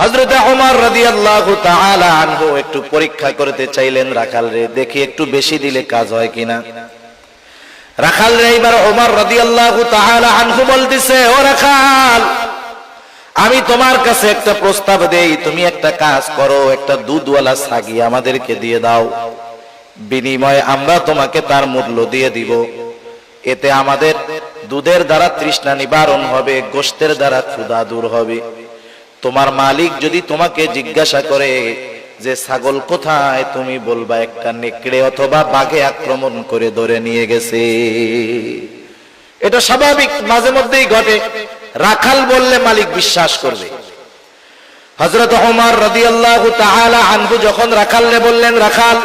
হজরত ওমর রাদিয়াল্লাহু তাআলা আনহু একটু পরীক্ষা করতে চাইলেন, রাখাল রে, দেখি একটু বেশি দিলে কাজ হয় কিনা? রাখাল রে, এবার ওমর রাদিয়াল্লাহু তাআলা আনহু বলতেছে, ও রাখাল, আমি তোমার কাছে একটা প্রস্তাব দেই, তুমি একটা কাজ করো, একটা দুধওয়ালা ছাগি আমাদেরকে দিয়ে দাও। বিনিময়ে আমরা তোমাকে তার মূল্য দিয়ে দিব। এতে আমাদের দুধের দ্বারা তৃষ্ণা নিবারণ হবে, গোষ্ঠের দ্বারা ক্ষুধা দূর হবে। তোমার মালিক যদি তোমাকে জিজ্ঞাসা করে যে, ছাগল কোথায়? তুমি বলবা, একটা নেকড়ে অথবা বাঘে আক্রমণ করে ধরে নিয়ে গেছে। এটা স্বাভাবিক, মাঝে মধ্যেই ঘটে। রাখাল বললে মালিক বিশ্বাস করবে। হজরত ওমর রাদিয়াল্লাহু তাআলা আনহু যখন রাখালরে বললেন, রাখাল,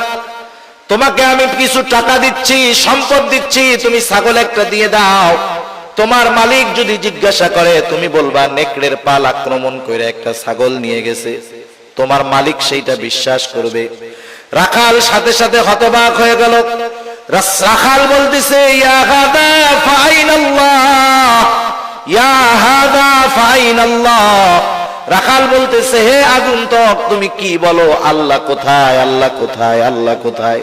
তোমাকে আমি কিছু টাকা দিচ্ছি, সম্পদ দিচ্ছি, তুমি ছাগল একটা দিয়ে দাও। তোমার মালিক যদি জিজ্ঞাসা করে, তুমি বলবা, নেকড়ের পাল আক্রমণ করে একটা ছাগল নিয়ে গেছে। তোমার মালিক সেইটা বিশ্বাস করবে। রাখাল সাথে সাথে হতবাক হয়ে গেল। রাখাল বলতেছে রাখাল বলতেছে, হে আগন্তুক, তুমি কি বলো? আল্লাহ কোথায়? আল্লাহ কোথায়? আল্লাহ কোথায়?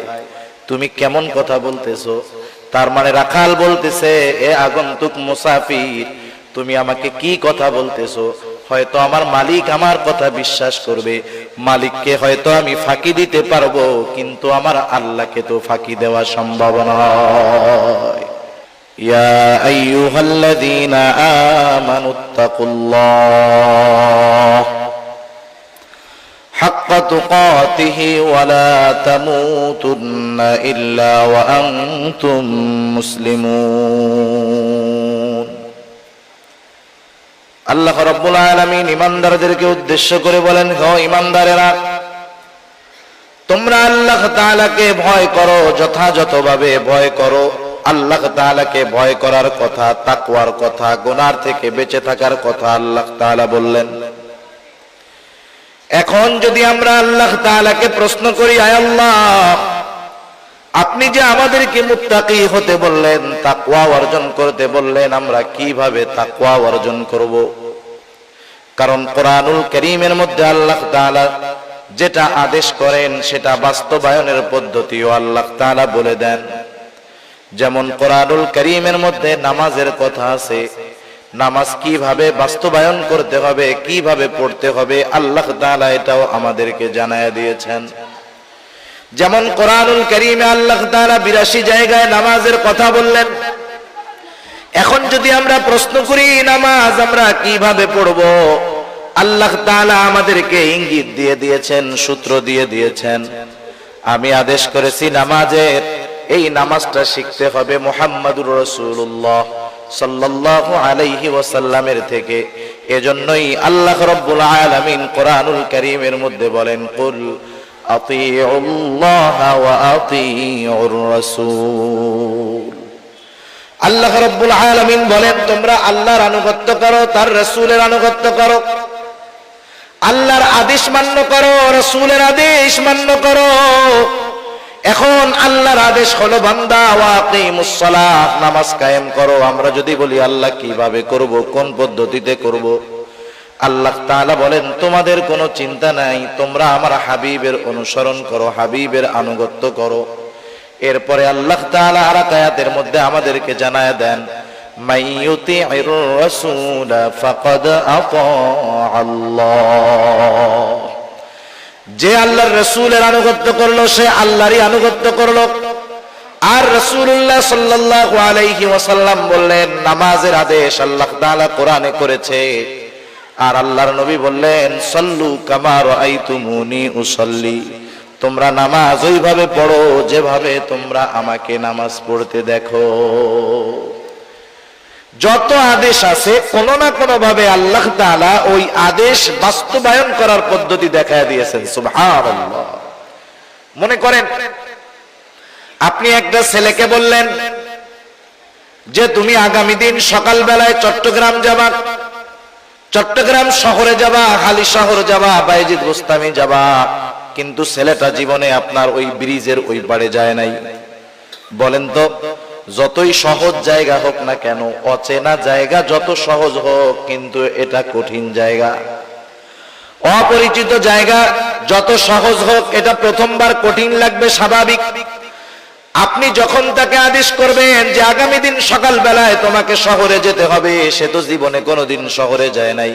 তুমি কেমন কথা বলতেছো? তার মানে রাখাল বলতেছে, এ আগন্তুক মুসাফির, তুমি আমাকে কি কথা বলতেছো? হয়তো আমার মালিক আমার কথা বিশ্বাস করবে। মালিককে হয়তো আমি ফাঁকি দিতে পারব, কিন্তু আমার আল্লাহকে তো ফাঁকি দেওয়া সম্ভব নয়। ইয়া আমানুত্তাকুল্লাহ حق تقاته ولا تموتن إلا وأنتم مسلمون আল্লাহ রব্বুল আলামিন ইমানদারদেরকে উদ্দেশ্য করে বলেন হ ইমানদারেরা তোমরা আল্লাহ তাআলাকে ভয় করো যথাযথভাবে ভয় করো আল্লাহ তাআলাকে ভয় করার কথা তাকওয়ার কথা গুনার থেকে বেঁচে থাকার কথা আল্লাহ তাআলা বললেন এখন যদি আমরা আল্লাহ তাআলাকে প্রশ্ন করি, আয় আল্লাহ, আপনি যে আমাদেরকে মুত্তাকি হতে বললেন, তাকওয়া অর্জন করতে বললেন, আমরা কীভাবে তাকওয়া অর্জন করব? কারণ কোরআনুল করিমের মধ্যে আল্লাহ তাআলা যেটা আদেশ করেন, সেটা বাস্তবায়নের পদ্ধতিও আল্লাহ তাআলা বলে দেন। যেমন কোরআনুল করিমের মধ্যে নামাজের কথা আছে নামাজ কীভাবে বাস্তবায়ন করতে হবে, কীভাবে পড়তে হবে, আল্লাহ তাআলা এটাও আমাদেরকে জানায় দিয়েছেন। যেমন কোরআনুল করিমে আল্লাহ তাআলা বিরাশি জায়গায় নামাজের কথা বললেন, এখন যদি আমরা প্রশ্ন করি, নামাজ আমরা কীভাবে পড়ব? আল্লাহ তাআলা আমাদেরকে ইঙ্গিত দিয়ে দিয়েছেন, সূত্র দিয়ে দিয়েছেন। আমি আদেশ করেছি, নামাজের এই নামাজটা শিখতে হবে মুহাম্মাদুর রাসূলুল্লাহ। সাল্লাল্লাহু আলাইহি ওয়াসাল্লামের থেকে। এজন্যই আল্লাহ রাব্বুল আলামিন কোরআনুল কারীমের মধ্যে বলেন, কুল আল্লাহ রব্বুল আলামিন বলেন, তোমরা আল্লাহর আনুগত্য করো, তার রসুলের আনুগত্য করো। আল্লাহর আদেশ মান্য করো, রসুলের আদেশ মান্য করো। এখন আল্লাহর আদেশ হলো, বান্দা ওয়াকিমুস সালাহ নামাজ কায়েম করো। আমরা যদি বলি, আল্লাহ কীভাবে করব, কোন পদ্ধতিতে করব? আল্লাহ তাআলা বলেন, তোমাদের কোনো চিন্তা নাই, তোমরা আমার হাবিবের অনুসরণ করো, হাবিবের আনুগত্য করো। এরপরে আল্লাহ তাআলা আর এক আয়াতের মধ্যে আমাদেরকে জানায় দেন মাইয়ুতি'ir রাসূল ফাকাদ আতা আল্লাহ। যে আল্লাহর রাসূলের আনুগত্য করল, সে আল্লাহরই আনুগত্য করল। আর রাসূলুল্লাহ সাল্লাল্লাহু আলাইহি বললেন, নামাজের আদেশ আল্লাহ কোরআনে করেছে। আর আল্লাহর নবী বললেন, সল্লু কামা রাআইতুমুনি উসাল্লি। তোমরা নামাজ ওইভাবে পড়ো যেভাবে তোমরা আমাকে নামাজ পড়তে দেখো। যত আদেশ আছে, কোন না কোন ভাবে আল্লাহ তাআলা ওই আদেশ বাস্তবায়ন করার পদ্ধতি দেখায় দিয়েছেন। মনে করেন, আপনি একটা ছেলেকে বললেন যে, তুমি আগামী দিন সকালবেলায় চট্টগ্রাম যাবা, চট্টগ্রাম শহরে যাবা হালি শহর যাবা, বাইজিদ গোস্তামি যাবা, কিন্তু ছেলেটা জীবনে আপনার ওই ব্রিজের ওই পারে যায় নাই। বলেন তো যতই সহজ জায়গা হোক না কেন, অচেনা জায়গা যত সহজ হোক, কিন্তু এটা কঠিন জায়গা। অপরিচিত জায়গা যত সহজ হোক, এটা প্রথমবার কঠিন লাগবে, স্বাভাবিক। আপনি যখন তাকে আদেশ করবেন যে আগামী দিন সকাল বেলায় তোমাকে শহরে যেতে হবে, সে তো জীবনে কোনোদিন শহরে যায় নাই।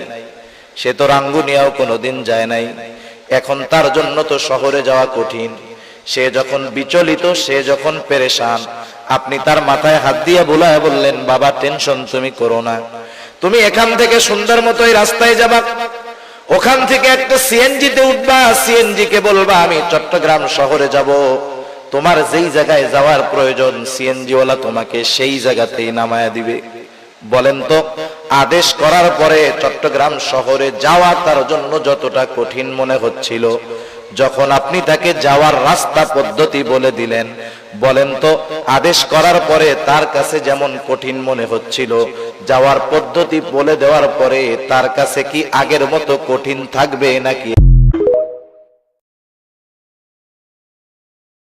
সে তো রাঙ্গুনিয়াও কোনোদিন যায় নাই। এখন তার জন্য তো শহরে যাওয়া কঠিন। সে যখন বিচলিত, সে যখন পেরেশান, আপনি তার মাথায় হাত দিয়ে বোলায় বললেন, বাবা, টেনশন তুমি করো না। তুমি এখান থেকে সুন্দর মতো এই রাস্তায় যাবা। ওখান থেকে একটা সিএনজি তে উঠবা। সিএনজি কে বলবা, আমি চট্টগ্রাম শহরে যাব। তোমার যেই জায়গায় যাওয়ার প্রয়োজন সিএনজি তোমাকে সেই জায়গাতেই নামায়া দিবে। বলেন তো, আদেশ করার পরে চট্টগ্রাম শহরে যাওয়া তার জন্য যতটা কঠিন মনে হচ্ছিল যখন আপনি তাকে যাওয়ার রাস্তা পদ্ধতি বলে দিলেন, বলেন তো, আদেশ করার পরে তার কাছে যেমন কঠিন মনে হচ্ছিল, যাওয়ার পদ্ধতি বলে দেওয়ার পরে তার কাছে কি আগের মতো কঠিন থাকবে নাকি?